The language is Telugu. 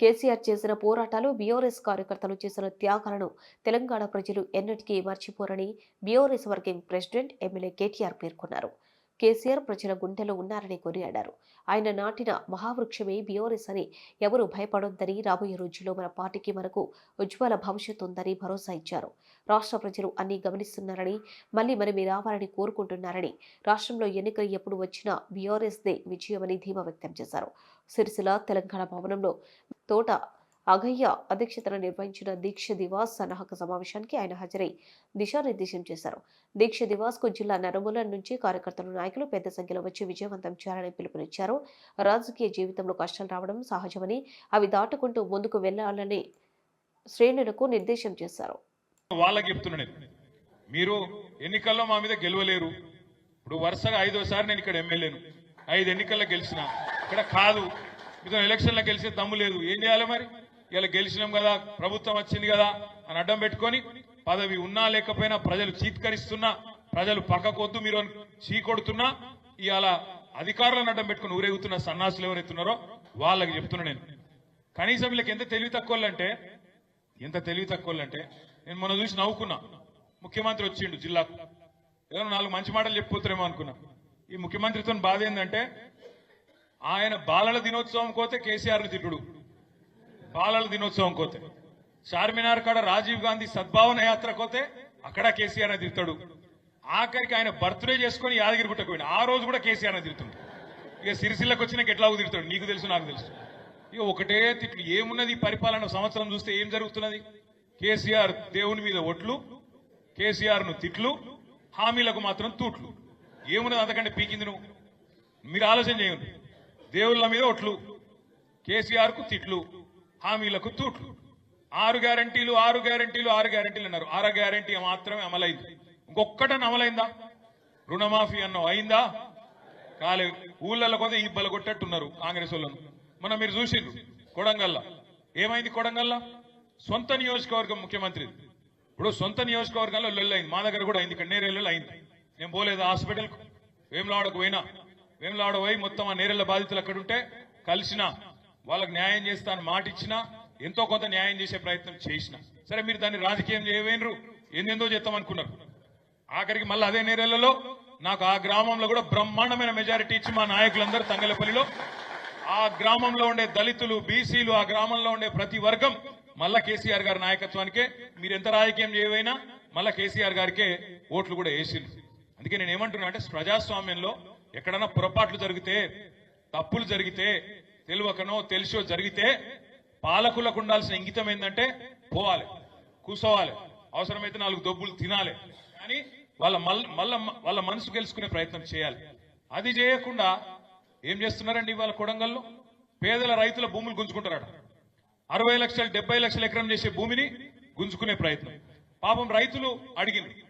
కేసీఆర్ చేసిన పోరాటాలు బీఆర్ఎస్ కార్యకర్తలు చేసిన త్యాగాలను తెలంగాణ ప్రజలు ఎన్నటికీ మర్చిపోరని BRS working president MLA KTR పేర్కొన్నారు. కేసీఆర్ ప్రజల గుండెలో ఉన్నారని కొనియాడారు. ఆయన నాటిన మహావృక్షమే బీఆర్ఎస్ అని ఎవరు భయపడొద్దని రాబోయే రోజుల్లో మన పార్టీకి మనకు ఉజ్వల భవిష్యత్తు ఉందని భరోసా ఇచ్చారు. రాష్ట్ర ప్రజలు అన్ని గమనిస్తున్నారని మళ్ళీ మనమే రావాలని కోరుకుంటున్నారని రాష్ట్రంలో ఎన్నికలు ఎప్పుడు వచ్చినా బీఆర్ఎస్దే విజయమని ధీమా వ్యక్తం చేశారు. సిరిసిల తెలంగాణ భవనంలో తోట అగయ్య అధ్యక్షతన నిర్వహించిన దీక్ష దివాస్ సన్నాహక సమావేశానికి ఆయన హాజరై దిశానిర్దేశం చేశారు. దీక్ష దివాస్కు జిల్లా నరుముల నుంచి కార్యకర్తలు నాయకులు పెద్ద సంఖ్యలో వచ్చి విజయవంతం చేయాలని పిలుపునిచ్చారు. రాజకీయ జీవితంలో కష్టాలు రావడం సహజమని అవి దాటుకుంటూ ముందుకు వెళ్ళాలని శ్రేణులకు నిర్దేశం చేశారు. వాళ్ళకి చెప్తున్నా మీరు ఎన్నికల్లో మా మీద గెలవలేరు. ఇప్పుడు వరుసగా ఐదోసారి నేను ఇక్కడ ఎమ్మెల్యేను. ఐదు ఎన్నికల్లో గెలిచిన. ఇక్కడ కాదు. మీతో ఎలక్షన్లో గెలిచే దమ్ము లేదు. ఏం చేయాలి మరి? ఇలా గెలిచినాం కదా ప్రభుత్వం వచ్చింది కదా అని అడ్డం పెట్టుకొని పదవి ఉన్నా లేకపోయినా ప్రజలు చీత్కరిస్తున్నా ప్రజలు పక్కకొద్దు మీరు చీకొడుతున్నా ఇవాళ అధికారులను అడ్డం పెట్టుకుని ఊరేగుతున్న సన్నాసులు ఎవరైతున్నారో వాళ్ళకి చెప్తున్నా నేను. కనీసం వీళ్ళకి ఎంత తెలివి తక్కువలంటే ఎంత తెలివి తక్కువ అంటే నేను మొన్న చూసి నవ్వుకున్నా. ముఖ్యమంత్రి వచ్చిండు జిల్లాకు ఏదో నాలుగు మంచి మాటలు చెప్పిపోతారేమో అనుకున్నా. ఈ ముఖ్యమంత్రితో బాధ ఏంటంటే ఆయన బాలల దినోత్సవం కోతే కేసీఆర్ని తిట్టుడు. బాలల దినోత్సవం కోతే. చార్మినార్ కాడ రాజీవ్ గాంధీ సద్భావన యాత్ర కోతే అక్కడ కేసీఆర్ అని తిరుగుతాడు ఆఖరికి ఆయన బర్త్డే చేసుకుని యాదగిరి గుట్టకు పోయిన. ఆ రోజు కూడా కేసీఆర్ అని తిడుతుంది ఇక సిరిసిల్లకు వచ్చినాక ఎట్లా తిడతాడు. నీకు తెలుసు నాకు తెలుసు. ఇక ఒకటే తిట్లు. ఏమున్నది పరిపాలన సంవత్సరం చూస్తే ఏం జరుగుతున్నది? కేసీఆర్ దేవుని మీద ఒట్లు కేసీఆర్ను తిట్లు హామీలకు మాత్రం తూట్లు. ఏమున్నది అంతకంటే పీకింది నువ్వు? మీరు ఆలోచన చేయండి. దేవుళ్ళ మీద ఒట్లు కేసీఆర్కు తిట్లు. హామీలకు తూట్లు. ఆరు గ్యారంటీలు ఆరు గ్యారంటీలు ఆరు గ్యారంటీలు అన్నారు. ఆరు గ్యారంటీ మాత్రమే అమలైంది. ఇంకొక్కటని అమలైందా? రుణమాఫీ అన్నం అయిందా? కాలేదు ఊళ్ళల్లో కొంత ఈ బలగొట్టట్టున్నారు కాంగ్రెస్ వాళ్ళను. మొన్న మీరు చూసిండ్రు కొడంగల్లా. ఏమైంది కొడంగల్లా? సొంత నియోజకవర్గం ముఖ్యమంత్రి. ఇప్పుడు సొంత నియోజకవర్గంలో లొల్లైంది మా దగ్గర కూడా అయింది. ఇక్కడ నేరేళ్ళలో అయింది. నేను పోలేదు హాస్పిటల్కు. వేములవాడకు పోయినా. వేములవాడ పోయి మొత్తం ఆ నేరెళ్ళ బాధితులు అక్కడ ఉంటే కలిసిన వాళ్ళకి న్యాయం చేస్తాను మాట ఇచ్చినా ఎంతో కొంత న్యాయం చేసే ప్రయత్నం చేసిన. సరే మీరు దాన్ని రాజకీయం చేయవేనరు ఎందెందో చేద్దాం అనుకున్నారు ఆఖరికి మళ్ళీ అదే నేరలలో నాకు ఆ గ్రామంలో కూడా బ్రహ్మాండమైన మెజారిటీ ఇచ్చి మా నాయకులందరూ తంగలపల్లిలో ఆ గ్రామంలో ఉండే దళితులు బీసీలు ఆ గ్రామంలో ఉండే ప్రతి వర్గం మళ్ళా కేసీఆర్ గారి నాయకత్వానికే మీరు ఎంత రాజకీయం చేయవైనా మళ్ళా కేసీఆర్ గారికే ఓట్లు కూడా వేసిండ్రు. అందుకే నేను ఏమంటున్నా అంటే ప్రజాస్వామ్యంలో ఎక్కడన్నా పొరపాట్లు జరిగితే తప్పులు జరిగితే తెలియకనో తెలిసో జరిగితే పాలకులకు ఉండాల్సిన ఇంగితం ఏంటంటే పోవాలి కూసోవాలి. అవసరమైతే నాలుగు దొబ్బులు తినాలి. కానీ వాళ్ళ మల్ మళ్ళా వాళ్ళ మనసు గెలుచుకునే ప్రయత్నం చేయాలి. అది చేయకుండా ఏం చేస్తున్నారండి ఇవాళ కొడంగల్లో? పేదల రైతుల భూములు గుంజుకుంటారట. అరవై లక్షలు డెబ్బై లక్షల ఎకరం చేసే భూమిని గుంజుకునే ప్రయత్నం. పాపం రైతులు అడిగింది